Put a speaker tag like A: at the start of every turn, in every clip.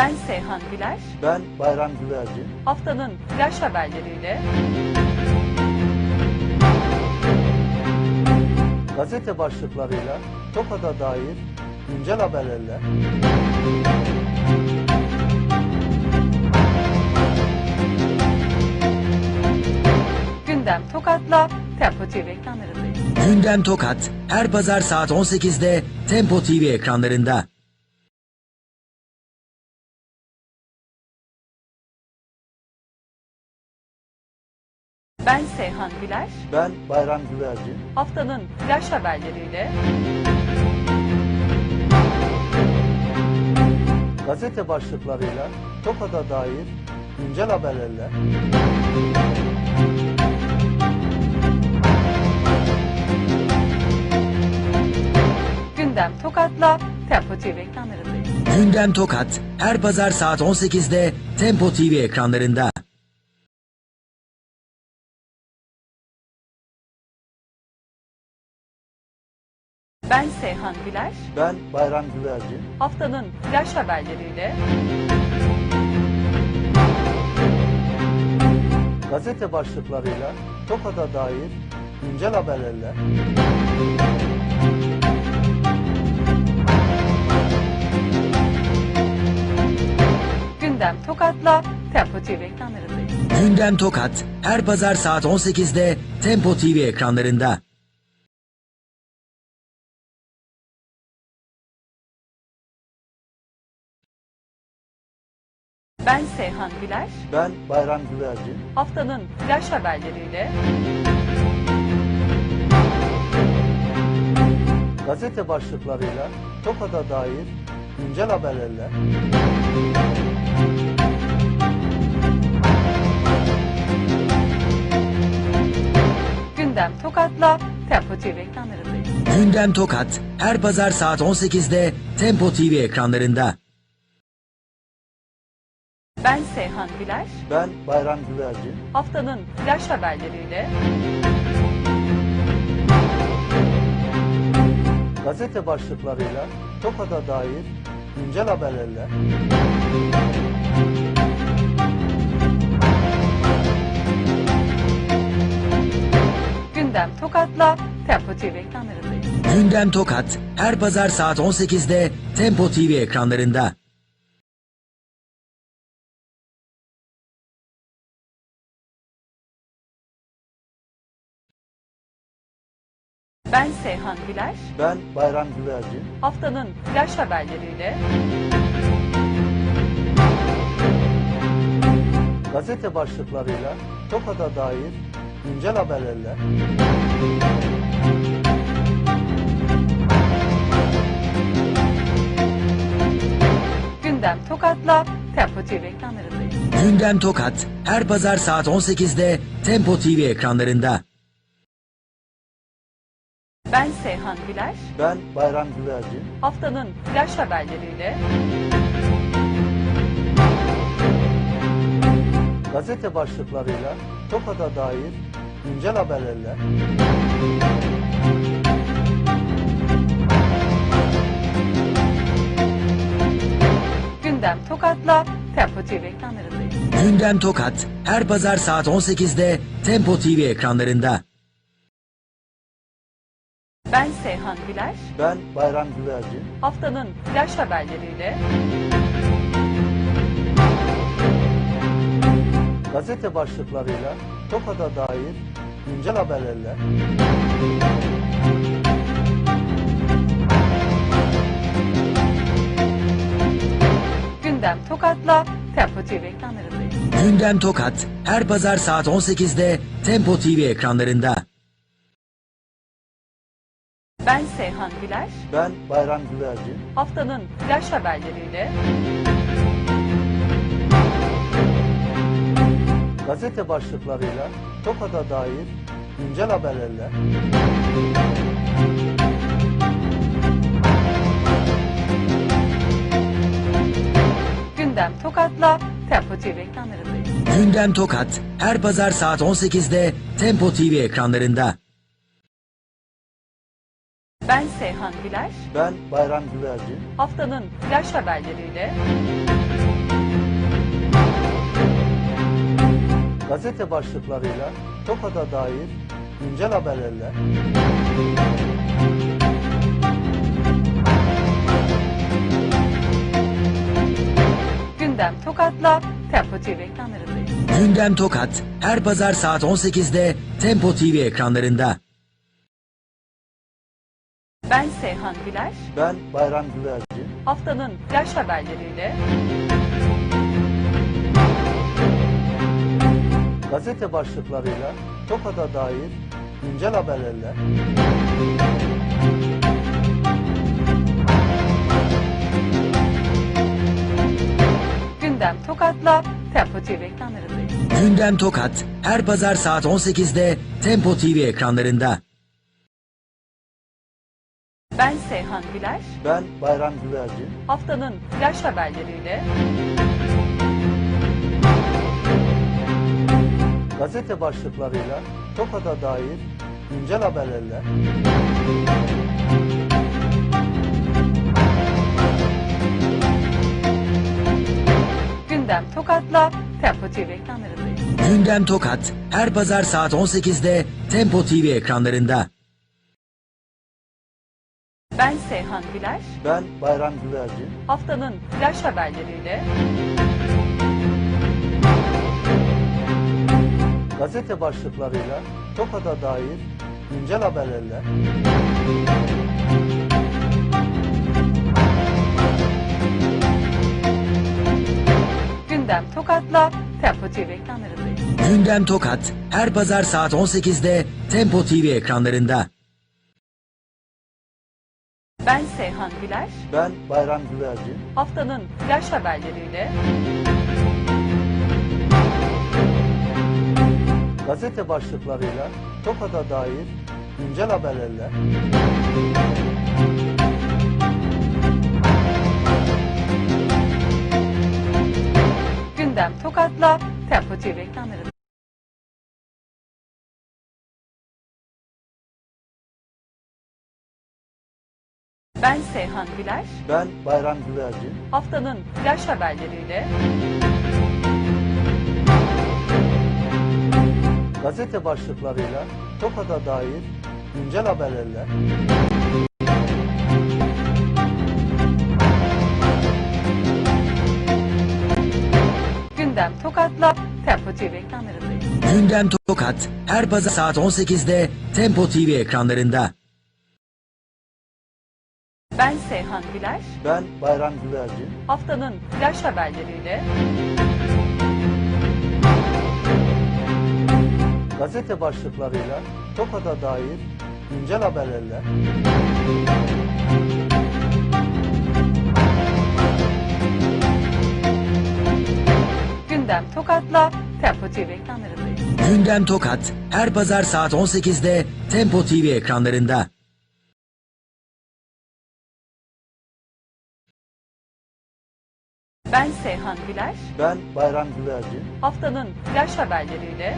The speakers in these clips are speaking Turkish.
A: Ben Seyhan Güler.
B: Ben Bayram Güvercin.
A: Haftanın flash haberleriyle
B: Gazete başlıklarıyla TOKA'da dair güncel haberlerle
A: Gündem Tokat'la Tempo TV ekranlarındayız.
C: Gündem Tokat her pazar saat 18'de Tempo TV ekranlarında.
A: Ben Seyhan Güler.
B: ben Bayram Güvercin.
A: Haftanın flash haberleriyle
B: Gazete başlıklarıyla TOKA'da dair güncel haberlerle
A: Gündem Tokat'la Tempo TV ekranlarındayız.
C: Gündem Tokat her pazar saat 18'de Tempo TV ekranlarında.
A: Seyhan Güler.
B: ben Bayram Güvercin.
A: Haftanın flash haberleriyle
B: Gazete başlıklarıyla TOKA'da dair güncel haberlerle
A: Gündem Tokat'la Tempo TV ekranlarındayız.
C: Gündem Tokat her pazar saat 18'de Tempo TV ekranlarında.
A: Ben Seyhan Güler.
B: ben Bayram Güvercin.
A: Haftanın flash haberleriyle
B: Gazete başlıklarıyla TOKA'da dair güncel haberlerle
A: Gündem Tokat'la Tempo TV ekranlarındayız.
C: Gündem Tokat her pazar saat 18'de Tempo TV ekranlarında.
A: Ben Seyhan Güler.
B: ben Bayram Güvercin.
A: Haftanın flash haberleriyle
B: Gazete başlıklarıyla TOKA'da dair güncel haberlerle
A: Gündem Tokat'la Tempo TV ekranlarındayız.
C: Gündem Tokat her pazar saat 18'de Tempo TV ekranlarında.
A: Ben Seyhan Güler.
B: ben Bayram Güvercin.
A: Haftanın flash haberleriyle
B: Gazete başlıklarıyla TOKA'da dair güncel haberlerle
A: Gündem Tokat'la Tempo TV ekranlarındayız.
C: Gündem Tokat her pazar saat 18'de Tempo TV ekranlarında.
A: Ben Seyhan Güler.
B: ben Bayram Güvercin.
A: Haftanın flash haberleriyle
B: Gazete başlıklarıyla TOKA'da dair güncel haberlerle
A: Gündem Tokat'la Tempo TV ekranlarındayız.
C: Gündem Tokat her pazar saat 18'de Tempo TV ekranlarında.
A: Ben Seyhan Güler.
B: ben Bayram Güvercin.
A: Haftanın flash haberleriyle
B: Gazete başlıklarıyla TOKA'da dair güncel haberlerle
A: Gündem Tokat'la Tempo TV ekranlarındayız.
C: Gündem Tokat her pazar saat 18'de Tempo TV ekranlarında.
A: Ben Seyhan Güler.
B: ben Bayram Güvercin.
A: Haftanın flash haberleriyle
B: Gazete başlıklarıyla TOKA'da dair güncel haberlerle
A: Gündem Tokat'la Tempo TV ekranlarındayız.
C: Gündem Tokat her pazar saat 18'de Tempo TV ekranlarında.
A: Ben Seyhan Güler.
B: ben Bayram Güvercin.
A: Haftanın flash haberleriyle
B: Gazete başlıklarıyla Tokat'a dair güncel haberlerle
A: Gündem Tokat'la Tempo TV ekranlarındayız.
C: Gündem Tokat her pazar saat 18'de Tempo TV ekranlarında.
A: Ben Seyhan Güler.
B: ben Bayram Güvercin
A: Haftanın flash haberleriyle
B: gazete başlıklarıyla Tokat'a dair güncel haberlerle
A: Gündem Tokat'la Tempo TV ekranlarındayız.
C: Gündem Tokat her pazar saat 18'de Tempo TV ekranlarında.
A: Ben Seyhan Güler.
B: ben Bayram Güvercin
A: Haftanın flash haberleriyle
B: gazete başlıklarıyla Tokat'a dair güncel haberlerle
A: Gündem Tokat'la Tempo TV ekranlarındayız.
C: Gündem Tokat her pazar saat 18'de Tempo TV ekranlarında.
A: Ben Seyhan Güler.
B: ben Bayram Güvercin
A: Haftanın flash haberleriyle
B: gazete başlıklarıyla Tokat'a dair güncel haberlerle
A: Gündem Tokat'la Tempo TV ekranlarındayız.
C: Gündem Tokat her pazar saat 18'de Tempo TV ekranlarında.
A: Ben Seyhan Güler.
B: ben Bayram Güvercin
A: Haftanın flash haberleriyle
B: gazete başlıklarıyla Tokat'a dair güncel haberlerle
A: Gündem Tokat'la Tempo TV ekranlarındayız. Ben Seyhan Güler.
B: ben Bayram Güvercin
A: Haftanın flash haberleriyle
B: gazete başlıklarıyla Tokat'a dair güncel haberlerle
A: Gündem Tokat'la Tempo TV ekranlarındayız.
C: Gündem Tokat her pazar saat 18'de Tempo TV ekranlarında.
A: Ben Seyhan Güler.
B: ben Bayram Güvercin
A: Haftanın flash haberleriyle
B: gazete başlıklarıyla Tokat'a dair güncel haberlerle
A: Gündem Tokat'la Tempo TV ekranlarındayız.
C: Gündem Tokat her pazar saat 18'de Tempo TV ekranlarında.
A: Seyhan Güler.
B: ben Bayram Güvercin
A: Haftanın flash haberleriyle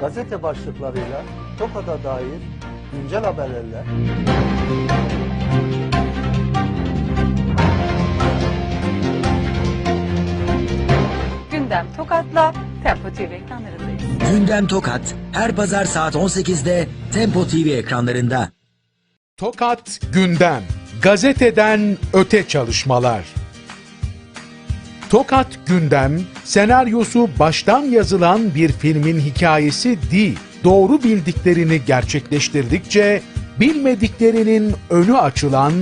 B: gazete başlıklarıyla Tokat'a dair güncel haberlerle
A: Gündem Tokat'la Tempo TV ekranlarındayız.
C: Gündem Tokat her pazar saat 18'de Tempo TV ekranlarında.
D: Tokat Gündem Gazeteden öte çalışmalar Tokat Gündem senaryosu baştan yazılan bir filmin hikayesi değil. Doğru bildiklerini gerçekleştirdikçe bilmediklerinin önü açılan,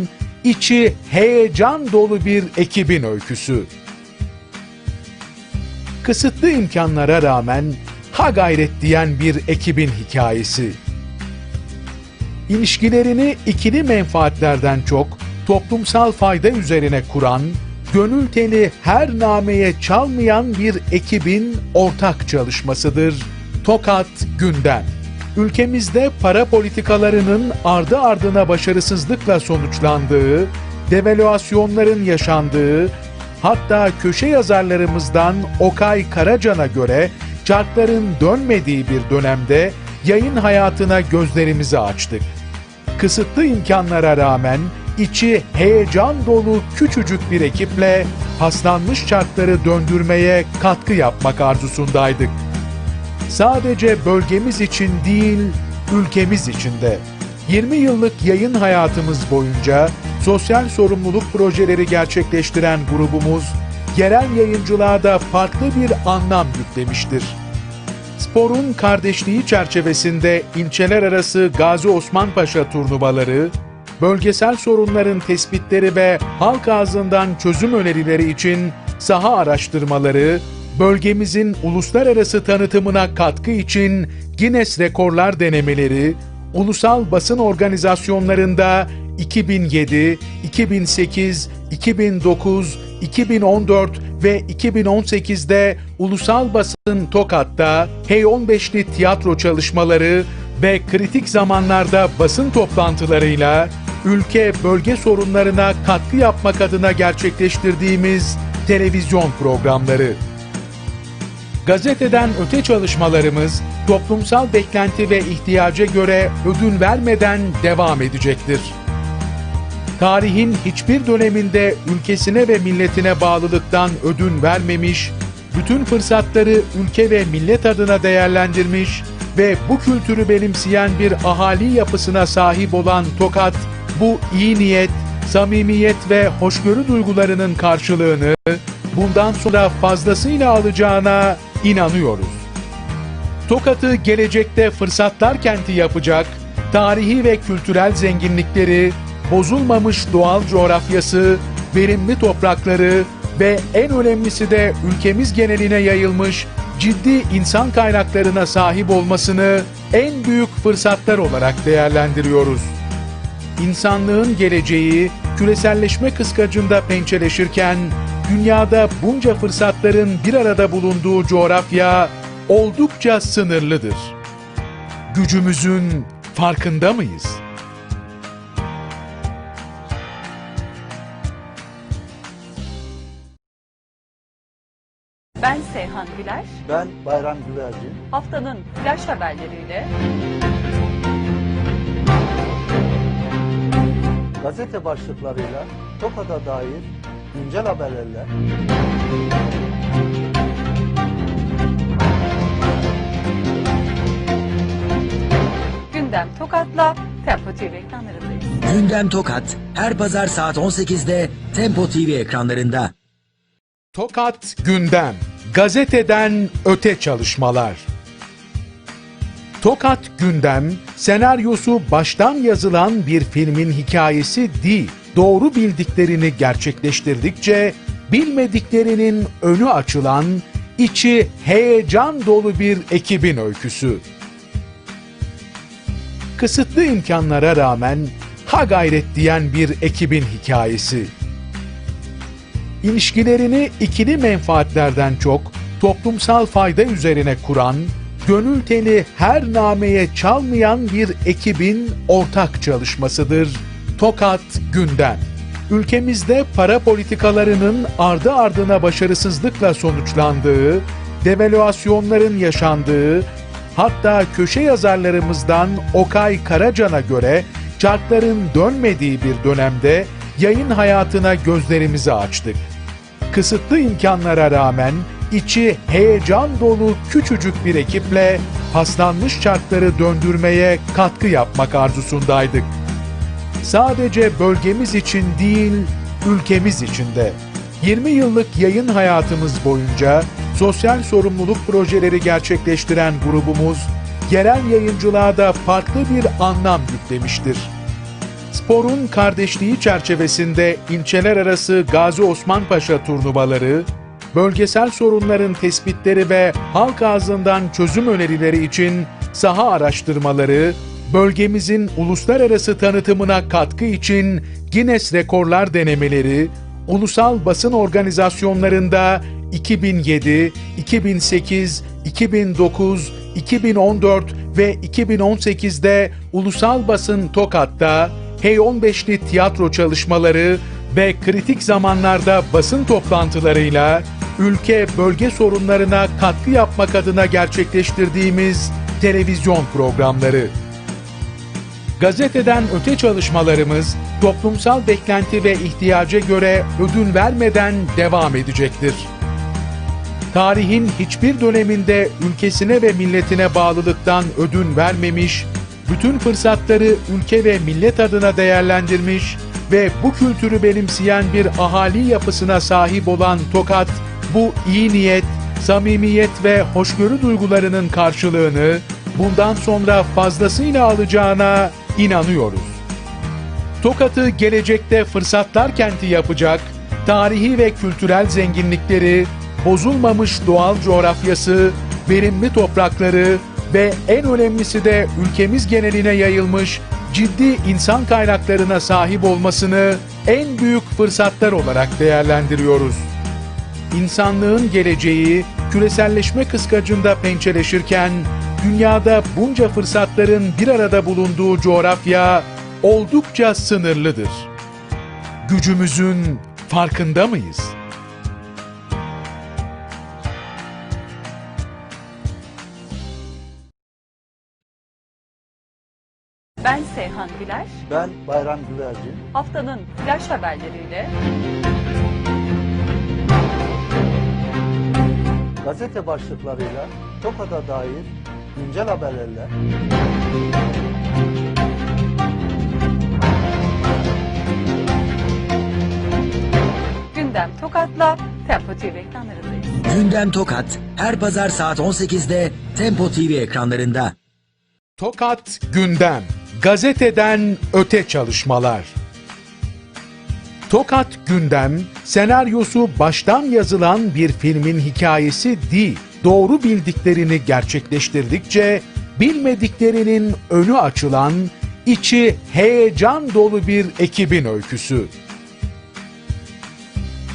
D: içi heyecan dolu bir ekibin öyküsü. Kısıtlı imkanlara rağmen ha gayret diyen bir ekibin hikayesi ilişkilerini ikili menfaatlerden çok toplumsal fayda üzerine kuran, gönül teli her nameye çalmayan bir ekibin ortak çalışmasıdır. Tokat Gündem. Ülkemizde para politikalarının ardı ardına başarısızlıkla sonuçlandığı, devalüasyonların yaşandığı, hatta köşe yazarlarımızdan Okay Karacan'a göre çarkların dönmediği bir dönemde yayın hayatına gözlerimizi açtık. Kısıtlı imkanlara rağmen içi heyecan dolu küçücük bir ekiple paslanmış çarkları döndürmeye katkı yapmak arzusundaydık. Sadece bölgemiz için değil, ülkemiz için de. 20 yıllık yayın hayatımız boyunca sosyal sorumluluk projeleri gerçekleştiren grubumuz, yerel yayıncılığa da farklı bir anlam yüklemiştir. Sporun kardeşliği çerçevesinde ilçeler arası Gazi Osman Paşa turnuvaları, bölgesel sorunların tespitleri ve halk ağzından çözüm önerileri için saha araştırmaları, bölgemizin uluslararası tanıtımına katkı için Guinness Rekorlar denemeleri, ulusal basın organizasyonlarında 2007, 2008, 2009, 2014 ve 2018'de ulusal basın Tokat'ta Hey15'li tiyatro çalışmaları ve kritik zamanlarda basın toplantılarıyla ülke bölge sorunlarına katkı yapmak adına gerçekleştirdiğimiz televizyon programları. Gazeteden öte çalışmalarımız toplumsal beklenti ve ihtiyaca göre ödün vermeden devam edecektir. Tarihin hiçbir döneminde ülkesine ve milletine bağlılıktan ödün vermemiş, bütün fırsatları ülke ve millet adına değerlendirmiş ve bu kültürü benimseyen bir ahali yapısına sahip olan Tokat, bu iyi niyet, samimiyet ve hoşgörü duygularının karşılığını bundan sonra fazlasıyla alacağına inanıyoruz. Tokat'ı gelecekte fırsatlar kenti yapacak, tarihi ve kültürel zenginlikleri, bozulmamış doğal coğrafyası, verimli toprakları ve en önemlisi de ülkemiz geneline yayılmış ciddi insan kaynaklarına sahip olmasını en büyük fırsatlar olarak değerlendiriyoruz. İnsanlığın geleceği küreselleşme kıskacında pençeleşirken dünyada bunca fırsatların bir arada bulunduğu coğrafya oldukça sınırlıdır. Gücümüzün farkında mıyız?
A: Ben
B: Bayram Güvercin.
A: Haftanın flash haberleriyle
B: Gazete başlıklarıyla Tokat'a dair güncel haberlerle
A: Gündem Tokat'la Tempo TV ekranlarındayız.
C: Gündem Tokat her pazar saat 18'de Tempo TV ekranlarında.
D: Tokat Gündem, gazeteden öte çalışmalar. Tokat Gündem, senaryosu baştan yazılan bir filmin hikayesi değil. Doğru bildiklerini gerçekleştirdikçe bilmediklerinin önü açılan, içi heyecan dolu bir ekibin öyküsü. Kısıtlı imkanlara rağmen ha gayret diyen bir ekibin hikayesi ilişkilerini ikili menfaatlerden çok toplumsal fayda üzerine kuran, gönül teli her nameye çalmayan bir ekibin ortak çalışmasıdır. Tokat Gündem. Ülkemizde para politikalarının ardı ardına başarısızlıkla sonuçlandığı, devalüasyonların yaşandığı, hatta köşe yazarlarımızdan Okay Karacan'a göre çarkların dönmediği bir dönemde yayın hayatına gözlerimizi açtık. Kısıtlı imkanlara rağmen içi heyecan dolu küçücük bir ekiple paslanmış çarkları döndürmeye katkı yapmak arzusundaydık. Sadece bölgemiz için değil, ülkemiz için de. 20 yıllık yayın hayatımız boyunca sosyal sorumluluk projeleri gerçekleştiren grubumuz, yerel yayıncılığa da farklı bir anlam yüklemiştir. Sporun kardeşliği çerçevesinde ilçeler arası Gazi Osman Paşa turnuvaları, bölgesel sorunların tespitleri ve halk ağzından çözüm önerileri için saha araştırmaları, bölgemizin uluslararası tanıtımına katkı için Guinness Rekorlar denemeleri, ulusal basın organizasyonlarında 2007, 2008, 2009, 2014 ve 2018'de ulusal basın Tokat'ta Hey15'li tiyatro çalışmaları ve kritik zamanlarda basın toplantılarıyla ülke bölge sorunlarına katkı yapmak adına gerçekleştirdiğimiz televizyon programları. Gazeteden öte çalışmalarımız toplumsal beklenti ve ihtiyaca göre ödün vermeden devam edecektir. Tarihin hiçbir döneminde ülkesine ve milletine bağlılıktan ödün vermemiş, bütün fırsatları ülke ve millet adına değerlendirmiş ve bu kültürü benimseyen bir ahali yapısına sahip olan Tokat, bu iyi niyet, samimiyet ve hoşgörü duygularının karşılığını bundan sonra fazlasıyla alacağına inanıyoruz. Tokat'ı gelecekte fırsatlar kenti yapacak, tarihi ve kültürel zenginlikleri, bozulmamış doğal coğrafyası, verimli toprakları ve en önemlisi de ülkemiz geneline yayılmış ciddi insan kaynaklarına sahip olmasını en büyük fırsatlar olarak değerlendiriyoruz. İnsanlığın geleceği küreselleşme kıskacında pençeleşirken dünyada bunca fırsatların bir arada bulunduğu coğrafya oldukça sınırlıdır. Gücümüzün farkında mıyız?
A: Seyhan Güler.
B: Ben Bayram Güvercin.
A: Haftanın flash haberleriyle
B: Gazete başlıklarıyla Tokat'a dair güncel haberlerle
A: Gündem Tokat'la Tempo TV ekranlarındayız.
C: Gündem Tokat her pazar saat 18'de Tempo TV ekranlarında.
D: Tokat Gündem Gazeteden öte çalışmalar Tokat Gündem, senaryosu baştan yazılan bir filmin hikayesi değil. Doğru bildiklerini gerçekleştirdikçe bilmediklerinin önü açılan, içi heyecan dolu bir ekibin öyküsü.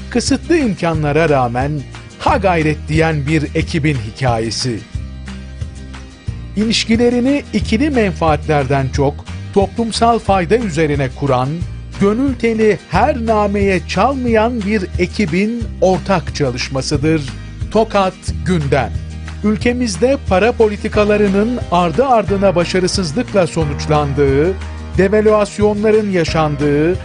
D: Kısıtlı imkanlara rağmen ha gayret diyen bir ekibin hikayesi ilişkilerini ikili menfaatlerden çok toplumsal fayda üzerine kuran, gönül teli her nameye çalmayan bir ekibin ortak çalışmasıdır. Tokat Gündem. Ülkemizde para politikalarının ardı ardına başarısızlıkla sonuçlandığı, devalüasyonların yaşandığı,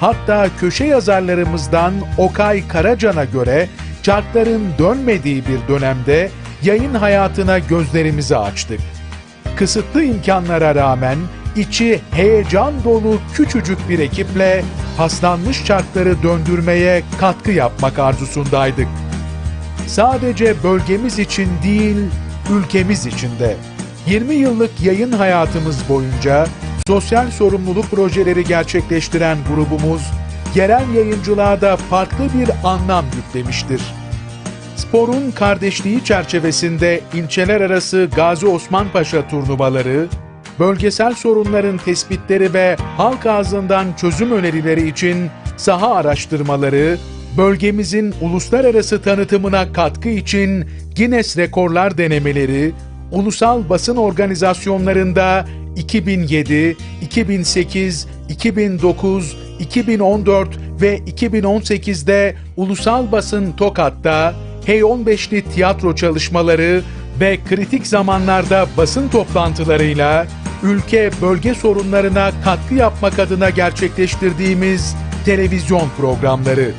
D: hatta köşe yazarlarımızdan Okay Karacan'a göre çarkların dönmediği bir dönemde yayın hayatına gözlerimizi açtık. Kısıtlı imkanlara rağmen içi heyecan dolu küçücük bir ekiple paslanmış çarkları döndürmeye katkı yapmak arzusundaydık. Sadece bölgemiz için değil, ülkemiz için de. 20 yıllık yayın hayatımız boyunca sosyal sorumluluk projeleri gerçekleştiren grubumuz, yerel yayıncılığa da farklı bir anlam yüklemiştir. Sporun kardeşliği çerçevesinde ilçeler arası Gazi Osman Paşa turnuvaları, bölgesel sorunların tespitleri ve halk ağzından çözüm önerileri için saha araştırmaları, bölgemizin uluslararası tanıtımına katkı için Guinness Rekorlar denemeleri, ulusal basın organizasyonlarında 2007, 2008, 2009, 2014 ve 2018'de ulusal basın Tokat'ta Hey 15'li tiyatro çalışmaları ve kritik zamanlarda basın toplantılarıyla ülke bölge sorunlarına katkı yapmak adına gerçekleştirdiğimiz televizyon programları.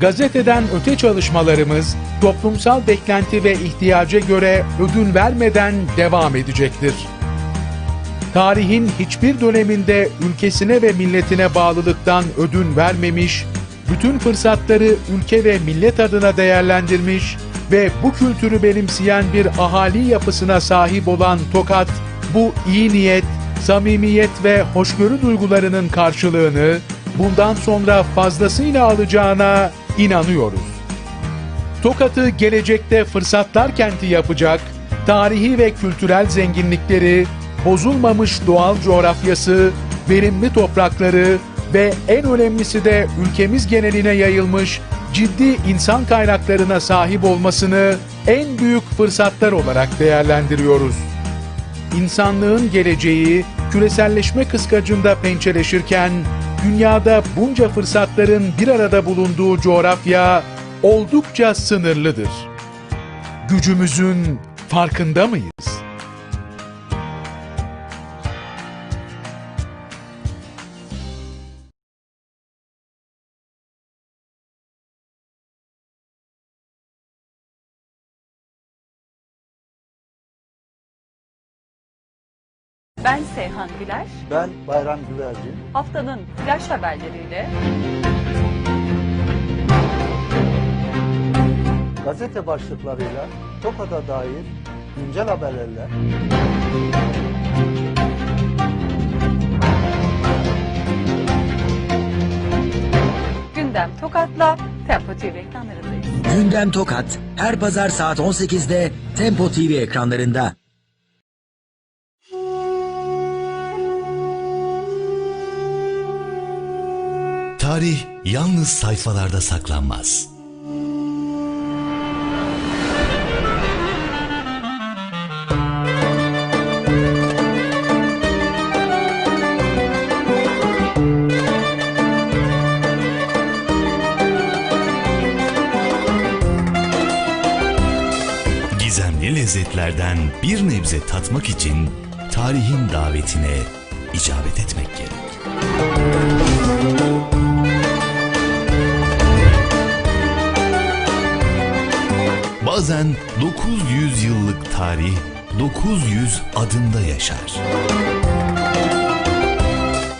D: Gazeteden öte çalışmalarımız toplumsal beklenti ve ihtiyaca göre ödün vermeden devam edecektir. Tarihin hiçbir döneminde ülkesine ve milletine bağlılıktan ödün vermemiş, bütün fırsatları ülke ve millet adına değerlendirmiş ve bu kültürü benimseyen bir ahali yapısına sahip olan Tokat, bu iyi niyet, samimiyet ve hoşgörü duygularının karşılığını bundan sonra fazlasıyla alacağına inanıyoruz. Tokat'ı gelecekte fırsatlar kenti yapacak, tarihi ve kültürel zenginlikleri, bozulmamış doğal coğrafyası, verimli toprakları ve en önemlisi de ülkemiz geneline yayılmış ciddi insan kaynaklarına sahip olmasını en büyük fırsatlar olarak değerlendiriyoruz. İnsanlığın geleceği küreselleşme kıskacında pençeleşirken dünyada bunca fırsatların bir arada bulunduğu coğrafya oldukça sınırlıdır. Gücümüzün farkında mıyız?
A: Ben Seyhan Güler.
B: Ben Bayram Güvercin.
A: Haftanın flash haberleriyle
B: Gazete başlıklarıyla Tokat'a dair güncel haberlerle
A: Gündem Tokat'la Tempo TV ekranlarındayız.
C: Gündem Tokat her pazar saat 18'de Tempo TV ekranlarında.
E: Tarih yalnız sayfalarda saklanmaz. Gizemli lezzetlerden bir nebze tatmak için tarihin davetine icabet etmek gerek. Bazen 900 yıllık tarih 900 adımda yaşar.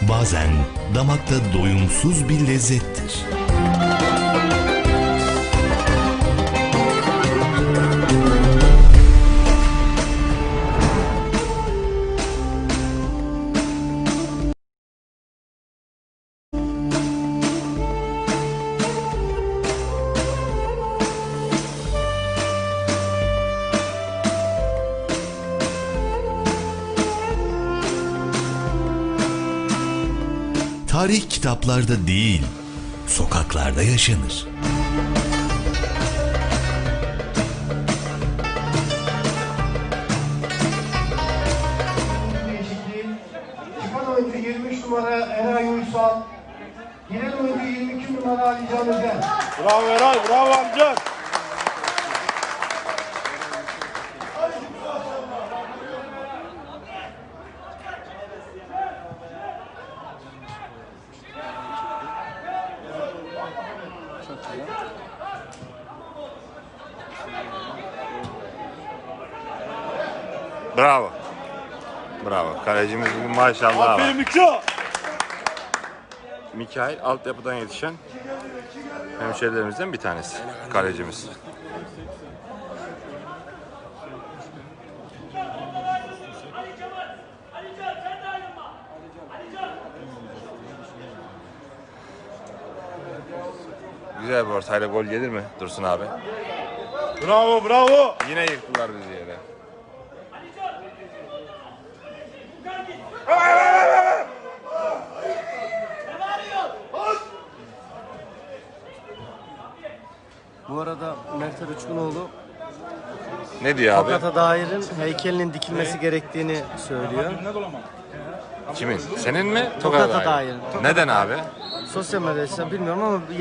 E: Bazen damakta doyumsuz bir lezzettir. Kitaplarda değil, sokaklarda yaşanır.
F: oyuncu 23 numara Eray Uysal. Giren oyuncu 22 numara Ali Can Özen.
G: Bravo Eray, bravo amca.
H: Bravo. Bravo. Kalecimiz bugün maşallah var.
G: Aferin Miko.
H: Mikail altyapıdan yetişen hemşerilerimizden bir tanesi. Kalecimiz. Güzel bir ortayla gol gelir mi Dursun abi?
G: Bravo, bravo.
H: Yine yıktılar bizi yere.
I: Bu arada Mert Uçkunoğlu
H: Ne diyor abi?
I: Tokat'a dairin heykelinin dikilmesi gerektiğini söylüyor.
H: Kimin? Senin mi?
I: Tokat'a
H: Tokat'a
I: dair.
H: Neden abi?
I: Sosyal medyada bilmiyorum ama